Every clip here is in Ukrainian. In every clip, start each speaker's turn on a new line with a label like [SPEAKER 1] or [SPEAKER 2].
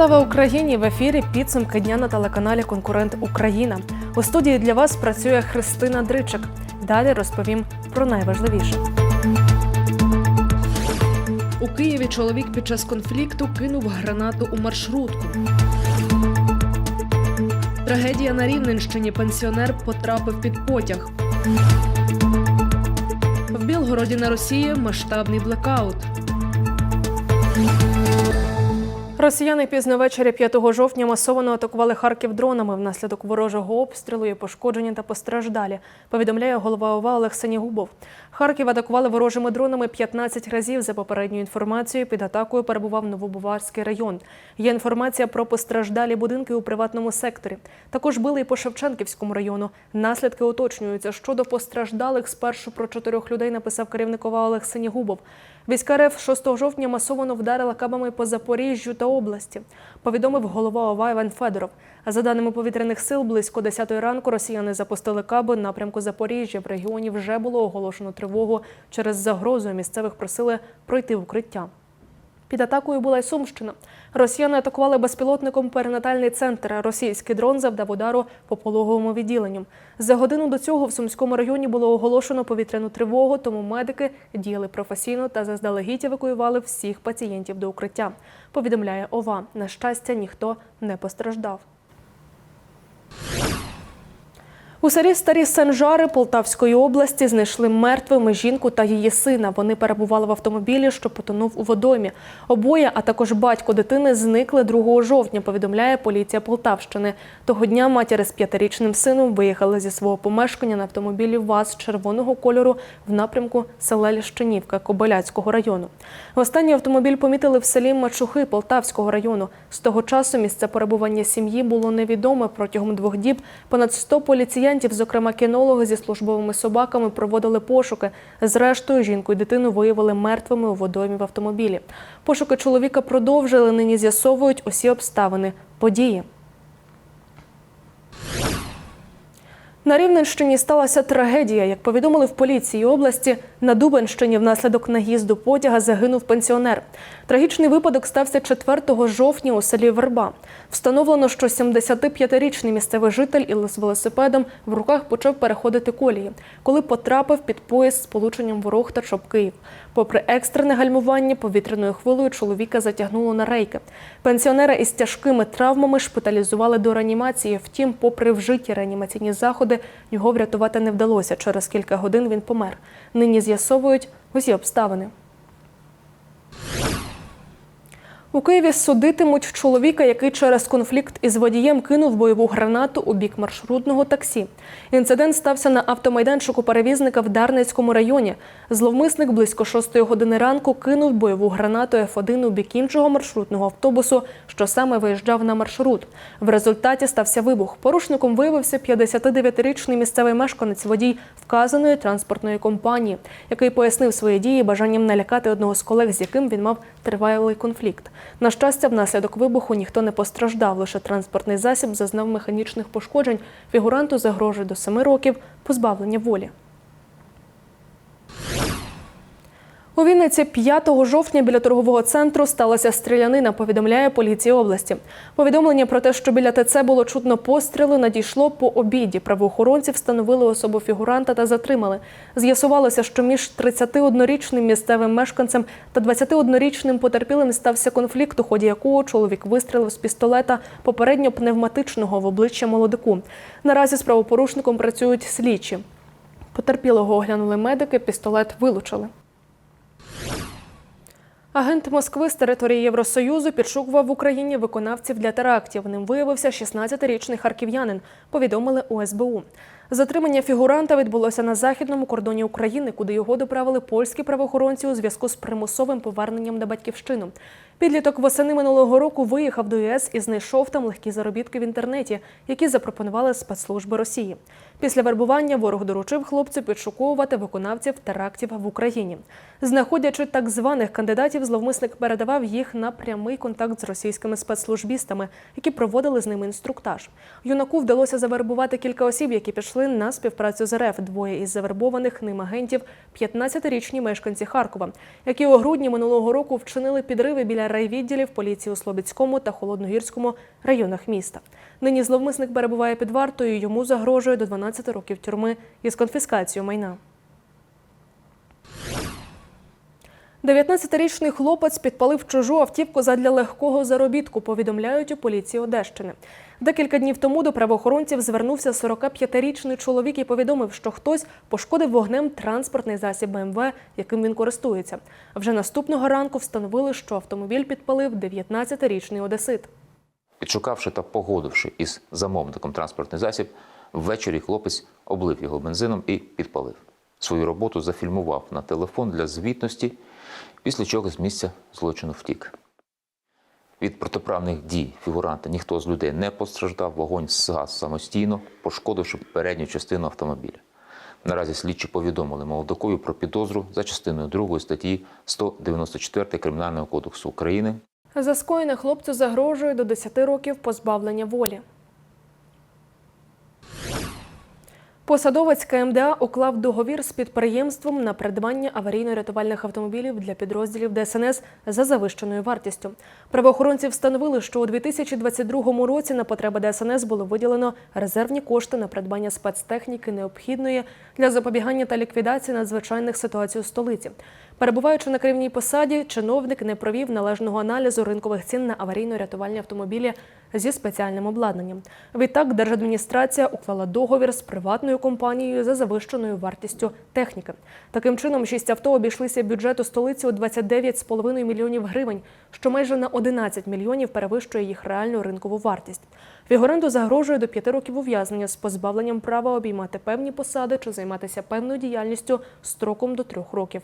[SPEAKER 1] Слава Україні! В ефірі підсумки дня на телеканалі Конкурент Україна. У студії для вас працює Христина Дричик. Далі розповім про найважливіше. У Києві чоловік під час конфлікту кинув гранату у маршрутку. Трагедія на Рівненщині. Пенсіонер потрапив під потяг. В Білгороді на Росії масштабний блекаут. Росіяни пізно ввечері 5 жовтня масово атакували Харків дронами. Внаслідок ворожого обстрілу є пошкоджені та постраждалі. Повідомляє голова ОВА Олег Сенігубов. Харків атакували ворожими дронами 15 разів. За попередньою інформацією, під атакою перебував Новобуварський район. Є інформація про постраждалі будинки у приватному секторі. Також били і по Шевченківському району. Наслідки уточнюються. Щодо постраждалих, спершу про чотирьох людей написав керівник ОВА Олег Сенігубов. Війська РФ 6 жовтня масово вдарила кабами по Запоріжжю та області, повідомив голова ОВА Іван Федоров. За даними повітряних сил, близько 10 ранку росіяни запустили каби напрямку Запоріжжя. В регіоні вже було оголошено тривогу через загрозу. Місцевих просили пройти укриття. Під атакою була й Сумщина. Росіяни атакували безпілотником перинатальний центр. Російський дрон завдав удару по пологовому відділенню. За годину до цього в Сумському районі було оголошено повітряну тривогу, тому медики діяли професійно та заздалегідь евакуювали всіх пацієнтів до укриття. Повідомляє ОВА. На щастя, ніхто не постраждав. У селі Старі Санжари Полтавської області знайшли мертвими жінку та її сина. Вони перебували в автомобілі, що потонув у водоймі. Обоє, а також батько дитини, зникли 2 жовтня. Повідомляє поліція Полтавщини. Того дня матір з п'ятирічним сином виїхали зі свого помешкання на автомобілі ВАЗ червоного кольору в напрямку села Ліщинівка Кобиляцького району. Останній автомобіль помітили в селі Мачухи Полтавського району. З того часу місце перебування сім'ї було невідоме. Протягом двох діб понад 100 поліціянтів, зокрема кінологи зі службовими собаками, проводили пошуки. Зрештою, жінку і дитину виявили мертвими у водоймі в автомобілі. Пошуки чоловіка продовжили. Нині з'ясовують усі обставини події. На Рівненщині сталася трагедія. Як повідомили в поліції області, на Дубенщині внаслідок наїзду потяга загинув пенсіонер. Трагічний випадок стався 4 жовтня у селі Верба. Встановлено, що 75-річний місцевий житель із велосипедом в руках почав переходити колії, коли потрапив під поїзд з полученням ворог та чоп Київ. Попри екстрене гальмування, повітряною хвилею чоловіка затягнуло на рейки. Пенсіонера із тяжкими травмами шпиталізували до реанімації. Втім, попри вжиті реанімаційні заходи, його врятувати не вдалося. Через кілька годин він помер. Нині з'ясовують усі обставини. У Києві судитимуть чоловіка, який через конфлікт із водієм кинув бойову гранату у бік маршрутного таксі. Інцидент стався на автомайданчику перевізника в Дарницькому районі. Зловмисник близько 6 години ранку кинув бойову гранату F1 у бік іншого маршрутного автобусу, що саме виїжджав на маршрут. В результаті стався вибух. Порушником виявився 59-річний місцевий мешканець водій вказаної транспортної компанії, який пояснив свої дії бажанням налякати одного з колег, з яким він мав тривалий конфлікт. На щастя, внаслідок вибуху ніхто не постраждав. Лише транспортний засіб зазнав механічних пошкоджень. Фігуранту загрожує до 7 років позбавлення волі. У Вінниці 5 жовтня біля торгового центру сталася стрілянина, повідомляє поліція області. Повідомлення про те, що біля ТЦ було чутно постріли, надійшло по обіді. Правоохоронці встановили особу фігуранта та затримали. З'ясувалося, що між 31-річним місцевим мешканцем та 21-річним потерпілим стався конфлікт, у ході якого чоловік вистрілив з пістолета попередньо пневматичного в обличчя молодику. Наразі з правопорушником працюють слідчі. Потерпілого оглянули медики, пістолет вилучили. Агент Москви з території Євросоюзу підшукував в Україні виконавців для терактів. Ним виявився 16-річний харків'янин, повідомили у СБУ. Затримання фігуранта відбулося на західному кордоні України, куди його доправили польські правоохоронці у зв'язку з примусовим поверненням на батьківщину. Підліток восени минулого року виїхав до ЄС і знайшов там легкі заробітки в інтернеті, які запропонували спецслужби Росії. Після вербування ворог доручив хлопцю підшуковувати виконавців терактів в Україні. Знаходячи так званих кандидатів, зловмисник передавав їх на прямий контакт з російськими спецслужбістами, які проводили з ними інструктаж. Юнаку вдалося завербувати кілька осіб, які пішли на співпрацю з РФ. Двоє із завербованих ним агентів – 15-річні мешканці Харкова, які у грудні минулого року вчинили підриви біля райвідділів поліції у Слобідському та Холодногірському районах міста. Нині зловмисник перебуває під вартою. Йому загрожує до 12 років тюрми із конфіскацією майна. 19-річний хлопець підпалив чужу автівку задля легкого заробітку, повідомляють у поліції Одещини. Декілька днів тому до правоохоронців звернувся 45-річний чоловік і повідомив, що хтось пошкодив вогнем транспортний засіб БМВ, яким він користується. Вже наступного ранку встановили, що автомобіль підпалив 19-річний одесит.
[SPEAKER 2] Підшукавши та погодивши із замовником транспортний засіб, ввечері хлопець облив його бензином і підпалив. Свою роботу зафільмував на телефон для звітності, після чого з місця злочину втік. Від протиправних дій фігуранта ніхто з людей не постраждав, вогонь згас самостійно, пошкодивши передню частину автомобіля. Наразі слідчі повідомили молодокові про підозру за частиною 2 статті 194 Кримінального кодексу України
[SPEAKER 1] За скоєне хлопцю загрожує до 10 років позбавлення волі. Посадовець КМДА уклав договір з підприємством на придбання аварійно-рятувальних автомобілів для підрозділів ДСНС за завищеною вартістю. Правоохоронці встановили, що у 2022 році на потреби ДСНС було виділено резервні кошти на придбання спецтехніки, необхідної для запобігання та ліквідації надзвичайних ситуацій у столиці. Перебуваючи на керівній посаді, чиновник не провів належного аналізу ринкових цін на аварійно-рятувальні автомобілі зі спеціальним обладнанням. Відтак, держадміністрація уклала договір з приватною компанією за завищеною вартістю техніки. Таким чином, шість авто обійшлися бюджету столиці у 29,5 мільйонів гривень, що майже на 11 мільйонів перевищує їх реальну ринкову вартість. Фігуранту загрожує до п'яти років ув'язнення з позбавленням права обіймати певні посади чи займатися певною діяльністю строком до трьох років.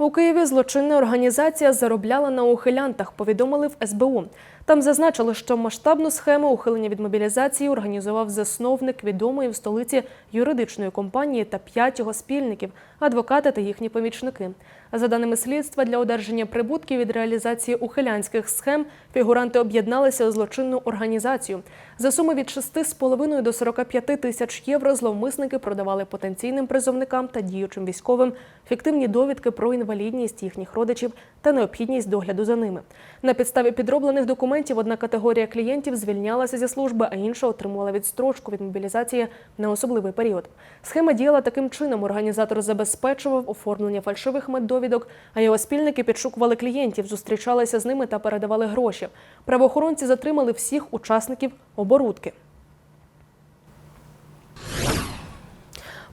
[SPEAKER 1] У Києві злочинна організація заробляла на ухилянтах, повідомили в СБУ. Там зазначили, що масштабну схему ухилення від мобілізації організував засновник відомої в столиці юридичної компанії та п'ять його спільників, адвокати та їхні помічники. За даними слідства, для одержання прибутків від реалізації ухилянських схем фігуранти об'єдналися у злочинну організацію. За суми від 6,5 до 45 тисяч євро зловмисники продавали потенційним призовникам та діючим військовим фіктивні довідки про інвалідність їхніх родичів та необхідність догляду за ними. На підставі підроблених документів одна категорія клієнтів звільнялася зі служби, а інша отримувала відстрочку від мобілізації на особливий період. Схема діяла таким чином. Організатор забезпечував оформлення фальшивих меддовідок, а його спільники підшукували клієнтів, зустрічалися з ними та передавали гроші. Правоохоронці затримали всіх учасників оборудки.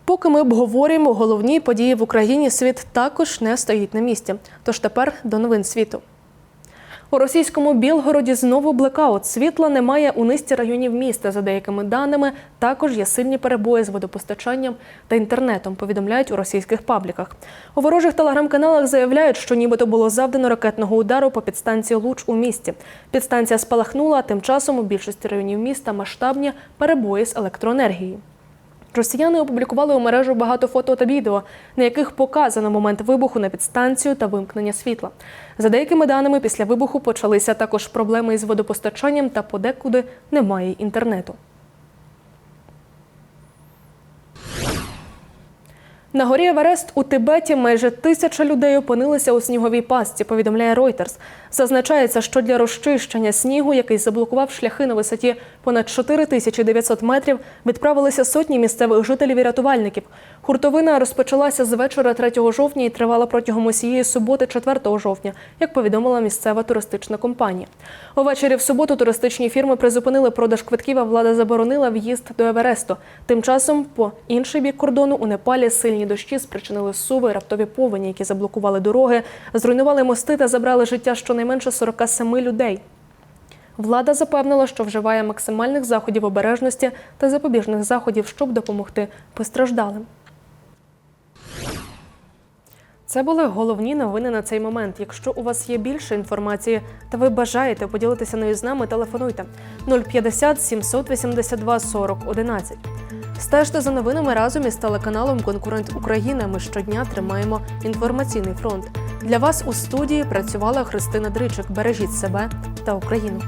[SPEAKER 1] Поки ми обговорюємо головні події в Україні, світ також не стоїть на місці. Тож тепер до новин світу. У російському Білгороді знову блекаут. Світла немає у низці районів міста. За деякими даними, також є сильні перебої з водопостачанням та інтернетом. Повідомляють у російських пабліках. У ворожих телеграм-каналах заявляють, що нібито було завдано ракетного удару по підстанції Луч у місті. Підстанція спалахнула. а Тим часом у більшості районів міста масштабні перебої з електроенергією. Росіяни опублікували у мережу багато фото та відео, на яких показано момент вибуху на підстанцію та вимкнення світла. За деякими даними, після вибуху почалися також проблеми із водопостачанням та подекуди немає інтернету. На горі Еверест у Тибеті майже тисяча людей опинилися у сніговій пастці, повідомляє Reuters. Зазначається, що для розчищення снігу, який заблокував шляхи на висоті понад 4900 метрів, відправилися сотні місцевих жителів і рятувальників. Хуртовина розпочалася з вечора 3 жовтня і тривала протягом усієї суботи 4 жовтня, як повідомила місцева туристична компанія. Увечері в суботу туристичні фірми призупинили продаж квитків, а влада заборонила в'їзд до Евересту. Тим часом, по інший бік кордону у Непалі сильні дощі спричинили суви, раптові повені, які заблокували дороги, зруйнували мости та забрали життя щонайменше 47 людей. Влада запевнила, що вживає максимальних заходів обережності та запобіжних заходів, щоб допомогти постраждалим. Це були головні новини на цей момент. Якщо у вас є більше інформації та ви бажаєте поділитися нею з нами, телефонуйте 050 782 40 11. Стежте за новинами разом із телеканалом Конкурент Україна. Ми щодня тримаємо інформаційний фронт. Для вас у студії працювала Христина Дричик. Бережіть себе та Україну.